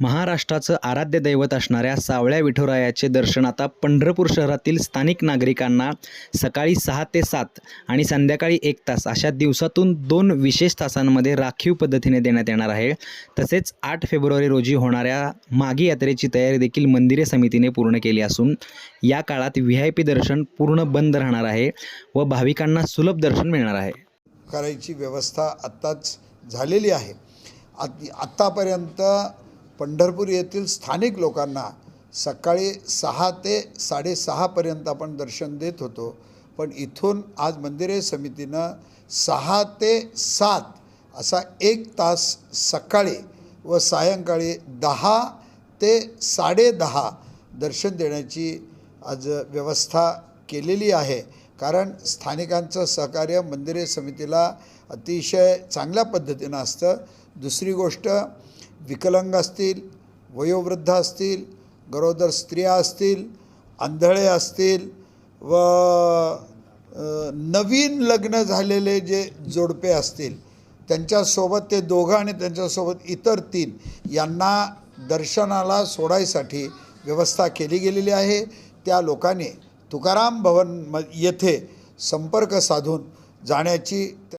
महाराष्ट्राचं आराध्य दैवत असणाऱ्या सावळ्या विठुरायाचे दर्शन आता पंढरपूर शहरातील स्थानिक नागरिकांना सकाळी सहा ते सात आणि संध्याकाळी एक तास अशा दिवसातून दोन विशेष तासांमध्ये राखीव पद्धतीने देण्यात येणार आहे. तसेच आठ फेब्रुवारी रोजी होणाऱ्या मागी यात्रेची तयारी देखील मंदिरे समितीने पूर्ण केली असून या काळात व्ही आय पी दर्शन पूर्ण बंद राहणार आहे व भाविकांना सुलभ दर्शन मिळणार आहे. करायची व्यवस्था आत्ताच झालेली आहे. आत आत्तापर्यंत पंढरपूर येथील स्थानिक लोकांना सकाळी सहा ते साडेसहापर्यंत आपण दर्शन देत होतो. पण इथून आज मंदिरे समितीनं सहा ते सात असा एक तास सकाळी व सायंकाळी दहा ते साडेदहा दर्शन देण्याची आज व्यवस्था केलेली आहे. कारण स्थानिकांचं सहकार्य मंदिरे समितीला अतिशय चांगल्या पद्धतीनं असतं. दुसरी गोष्ट विकलांग असतील वयोवृद्ध असतील गरोदर स्त्रिया असतील आंधळे असतील व नवीन लग्न झालेले जे जोडपे असतील त्यांच्यासोबत ते दोघं आणि त्यांच्यासोबत इतर तीन यांना दर्शनाला सोडायसाठी व्यवस्था केली गेलेली आहे. त्या लोकांनी तुकाराम भवन म येथे संपर्क साधून जाण्याची